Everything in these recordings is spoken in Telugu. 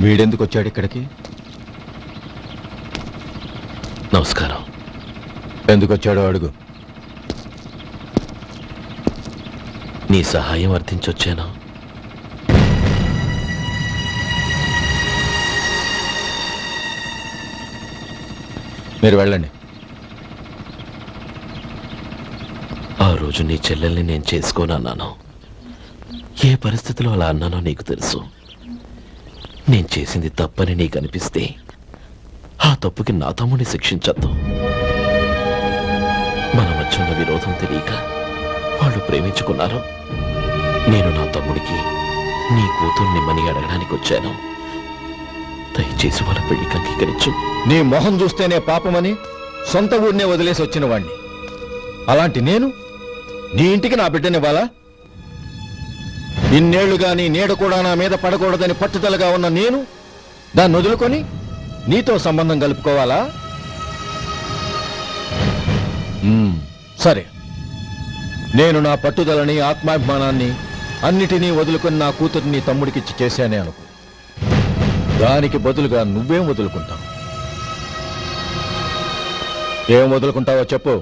వీడెందుకు వచ్చాడు ఇక్కడికి? నమస్కారం. ఎందుకు వచ్చాడో అడుగు. నీ సహాయం అర్థించొచ్చాను? మీరు వెళ్ళండి. ఆ రోజు నీ చెల్లెల్ని నేను చేసుకోనన్నాను. ఏ పరిస్థితిలో అలా అన్నానో నీకు తెలుసు. నేను చేసింది తప్పని నీకు అనిపిస్తే ఆ తప్పుకి నా తమ్ముడిని శిక్షించద్దు. మన మధ్య ఉన్న విరోధం తెలియక వాళ్ళు ప్రేమించుకున్నారు నేను నా తమ్ముడికి నీ కూతుర్ని మని అడగడానికి వచ్చాను. దయచేసి వాళ్ళ పెళ్ళికి అంగీకరించు. నీ మొహం చూస్తేనే పాపమని సొంత ఊరినే వదిలేసి వచ్చిన వాణ్ణి. అలాంటి నేను నీ ఇంటికి నా బిడ్డనివ్వాలా? ఇన్నేళ్ళుగా నీ నీడ కూడా నా మీద పడకూడదని పట్టుదలగా ఉన్న నేను దాన్ని వదులుకొని నీతో సంబంధం కలుపుకోవాలా? సరే. నేను నా పట్టుదలని ఆత్మాభిమానాన్ని అన్నిటినీ వదులుకొని నా కూతుర్ని తమ్ముడికిచ్చి చేశానే అనుకో. దానికి బదులుగా నువ్వేం వదులుకుంటావు? ఏం వదులుకుంటావో చెప్పు.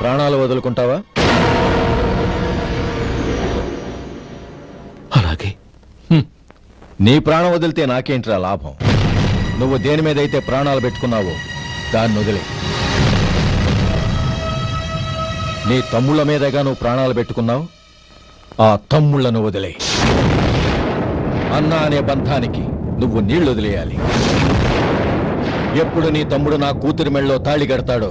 ప్రాణాలు వదులుకుంటావా? అలాగే. నీ ప్రాణం వదిలితే నాకేంట్రా లాభం? నువ్వు దేని మీద అయితే ప్రాణాలు పెట్టుకున్నావో దాన్ని వదిలే. నీ తమ్ముళ్ళ మీదగా నువ్వు ప్రాణాలు పెట్టుకున్నావు? ఆ తమ్ముళ్ళను వదిలే. అన్న అనే బంధానికి నువ్వు నీళ్ళు వదిలేయాలి ఎప్పుడు నీ తమ్ముడు నా కూతురి మెళ్ళలో తాళి కడతాడో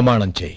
ప్రమాణం చేయి.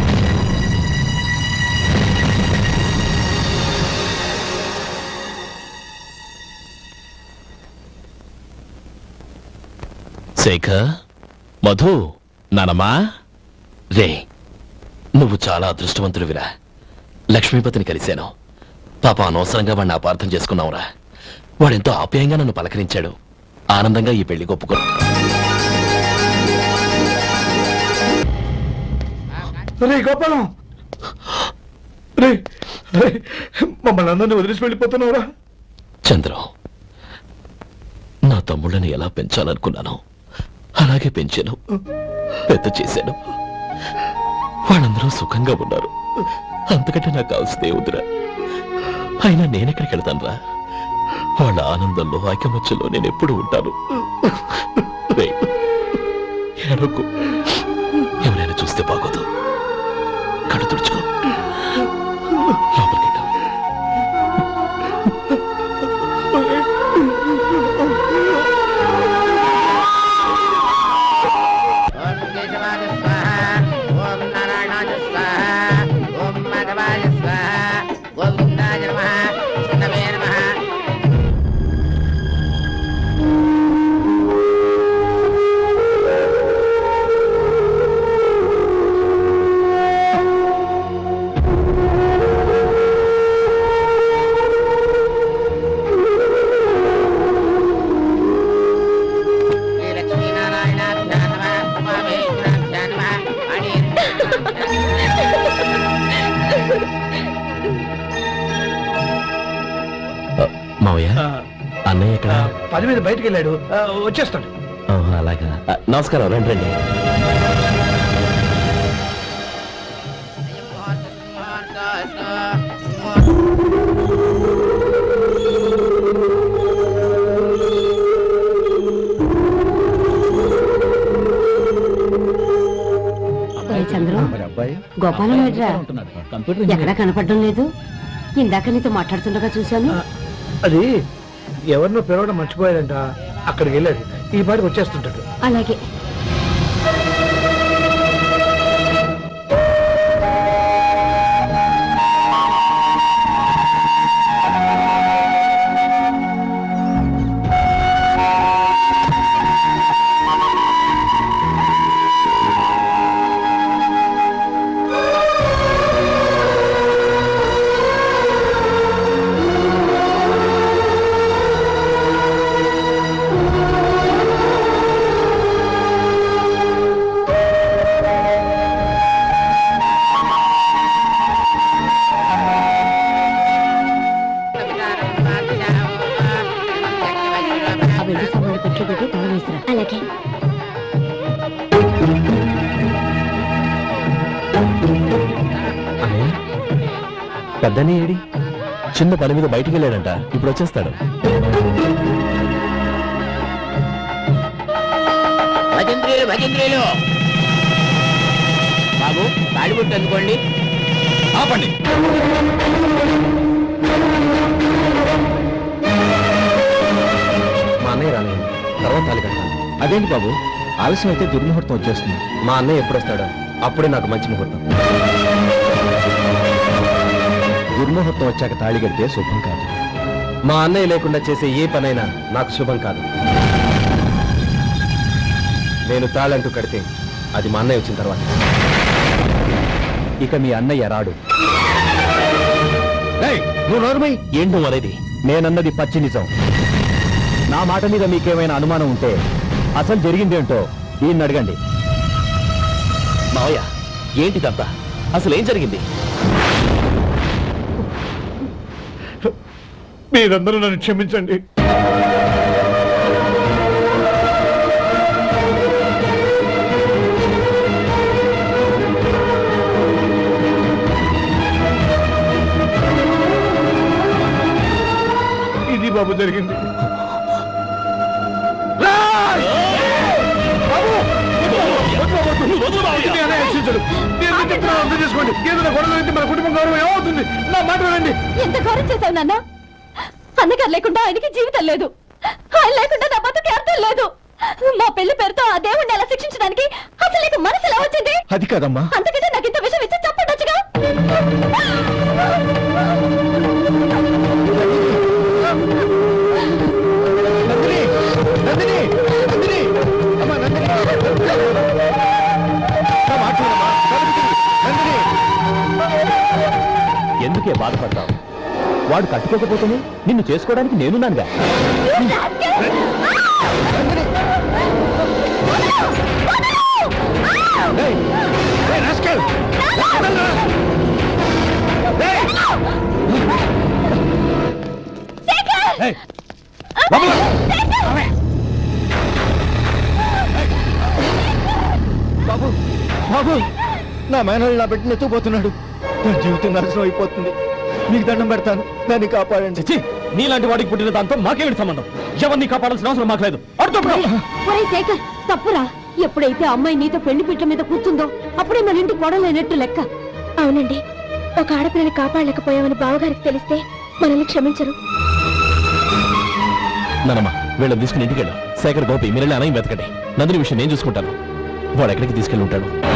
శేఖర్ మధు నానమ్మా రే నువ్వు చాలా అదృష్టవంతుడివిరా. లక్ష్మీపతిని కలిశాను. పాప అనవసరంగా వాడిని అపార్థం చేసుకున్నావురా. వాడెంతో ఆప్యాయంగా నన్ను పలకరించాడు. ఆనందంగా ఈ పెళ్ళి ఒప్పుకో రే గోపాలం. రే రే మమ్మల్ని అందరినీ వదిలేసి వెళ్ళిపోతున్నావురా. చంద్రం నా తమ్ముళ్ళని ఎలా పెంచాలనుకున్నానో? అలాగే పెంచాను. పెద్ద చేశాను. వాళ్ళందరూ సుఖంగా ఉన్నారు. అంతకంటే నాకు కావాల్సిందే వద్దురా అయినా నేనెక్కడికి వెళ్తానురా వాళ్ళ ఆనందంలో ఐకమత్యంలో నేను ఎప్పుడు ఉంటాను. ఎవరైనా చూస్తే బాగోదు. కళ్ళు తుడుచుకో. బయటికి వెళ్ళాడు. వచ్చేస్తాడు. ఓహో, అలాగా. నమస్కారం రండి రండి. గోపాలం ఏడ్రా? ఎక్కడా కనపడడం లేదు? ఇందాక నీతో మాట్లాడుతుండగా చూశాను. అది ఎవరినో పిలవడం మర్చిపోయాడంట. అక్కడికి వెళ్ళాడు. ఈ పాటికి వచ్చేస్తుంటాడు. అలాగే. చిన్న పని మీద బయటికి వెళ్ళాడంట. ఇప్పుడు వచ్చేస్తాడు. భజంత్రీలు భజంత్రీలు. బాబు తాడిబుట్టు అందుకోండి. ఆపండి. మా అన్నయ్య రాలేదు. తర్వాత తాళి కట్టాలి. అదేంటి బాబు? ఆలస్యం అయితే దుర్ముహూర్తం వచ్చేస్తుంది. మా అన్నయ్య ఎప్పుడు వస్తాడో? అప్పుడే నాకు మంచి ముహూర్తం. దుర్ముహూర్తం వచ్చాక తాళి కడితే శుభం కాదు. మా అన్నయ్య లేకుండా చేసే ఏ పనైనా నాకు శుభం కాదు. నేను తాళంటూ కడితే అది మా అన్నయ్య వచ్చిన తర్వాత. ఇక మీ అన్నయ్య రాడు. నువ్వు నోరుమై ఏంటో మరేది నేనన్నది పచ్చి నిజం. నా మాట మీద మీకేమైనా అనుమానం ఉంటే అసలు జరిగిందేంటో ఈయన్ని అడగండి. మావయ్య ఏంటిదంతా అసలు ఏం జరిగింది? మీరందరూ నన్ను క్షమించండి. ఇది బాబు జరిగింది. మన కుటుంబం గౌరవం ఏమవుతుంది? నా మాట వినండి. ఎంత గౌరవం చేశావు నాన్న. అన్నగారు లేకుండా ఆయనకి జీవితం లేదు. ఆయన లేకుండా నా బతుకు అర్థం లేదు. మా పెళ్ళి పేరుతో ఆ దేవుణ్ణి ఎలా శిక్షించడానికి అసలు నీకు మనసు ఎలా వచ్చింది? అది కాదమ్మా. అందుకనే నాకు ఇంత విషయం ఇచ్చి చెప్పండొచ్చుగా ఎందుకే బాధపడతావు వాడు కట్టుకోకపోతేనే నిన్ను చేసుకోవడానికి నేనున్నానుగా బాబు! బాబు! నా మేనల్ నా బిడ్డను ఎత్తుకుపోతున్నాడు. నా జీవితం నాశనం అయిపోతుంది. మీకు దండం పెడతాను. దాన్ని కాపాడండి. చిచ్చి నీలాంటి వాడికి పుట్టిన దాంతో మాకేమిటి సంబంధం? ఎవరిని కాపాడాల్సిన అవసరం మాకు లేదు. అర్థం ఒరే శేఖర్ తప్పురా. ఎప్పుడైతే అమ్మాయి నీతో పెళ్ళి పీటల మీద కూర్చుందో అప్పుడే మన ఇంటికి గొడవలేనట్టు లెక్క. అవునండి. ఒక ఆడపిల్లని కాపాడలేకపోయామని బావగారికి తెలిస్తే మనల్ని క్షమించరు. నానమ్మ వీళ్ళని తీసుకుని ఇంటికి వెళ్ళు. శేఖర్ గోపి మీరు అనయం వెతకండి. నందిని విషయం నేను చూసుకుంటాను. వాడు ఎక్కడికి తీసుకెళ్ళి ఉంటాడు?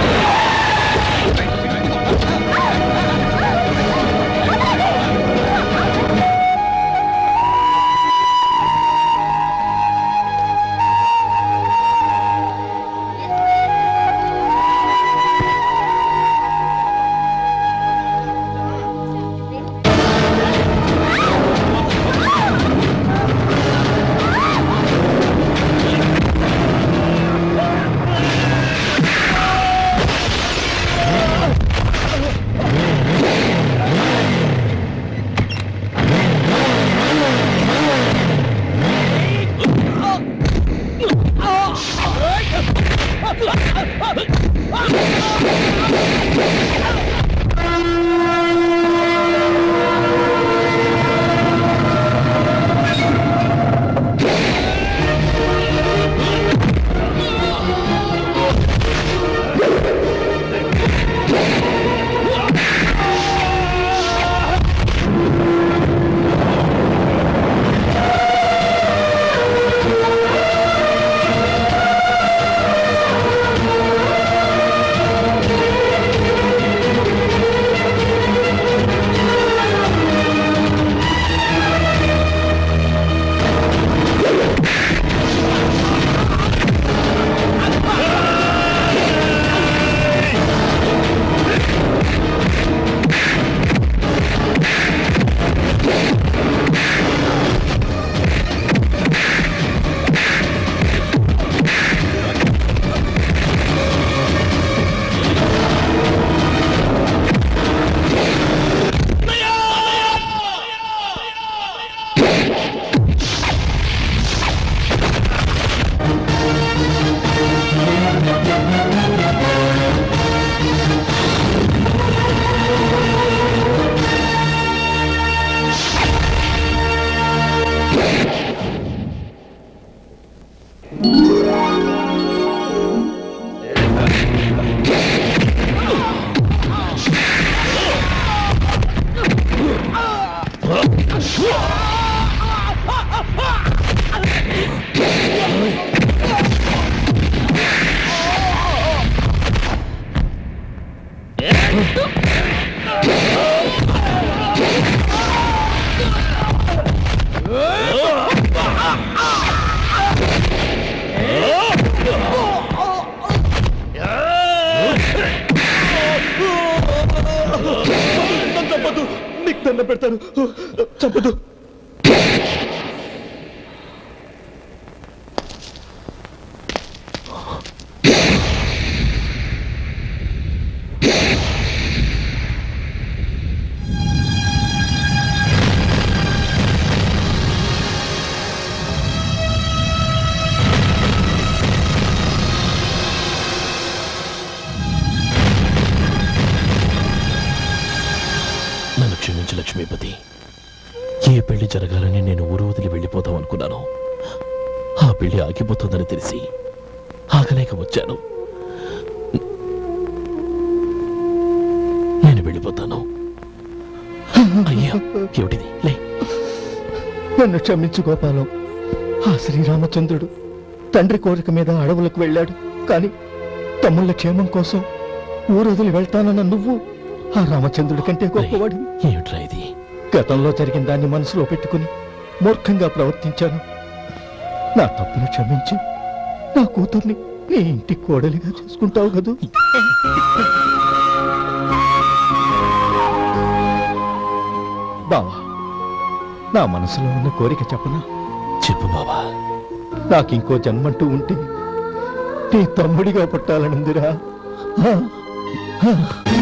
నన్ను క్షమించు లక్ష్మీపతి. ఏ పెళ్ళి జరగాలని నేను ఊరు వదిలి వెళ్ళిపోదాం అనుకున్నాను. ఆ పెళ్ళి ఆగిపోతుందని తెలిసి ఆగలేక వచ్చాను. నేను వెళ్ళిపోతాను. అయ్యా ఏమిటిది? లే. నన్ను క్షమించు గోపాలం. ఆ శ్రీరామచంద్రుడు తండ్రి కోరిక మీద అడవులకు వెళ్ళాడు. కానీ తమ్ముళ్ళ క్షేమం కోసం ఊరొదిలి వెళ్తానన్న నువ్వు ఆ రామచంద్రుడి కంటే గొప్పవాడి ఏమిట్రా ఇది? గతంలో జరిగిన దాన్ని మనసులో పెట్టుకుని మూర్ఖంగా ప్రవర్తించాను. నా తప్పును క్షమించి. నా కూతుర్ని నీ ఇంటి కోడలిగా చేసుకుంటావు కదూ. బావా నా మనసులో ఉన్న కోరిక చెప్పనా? చెప్పు బావా. నాకు ఇంకో జన్మంటూ ఉంటే నీ తమ్ముడిగా పుట్టాలనుందిరా.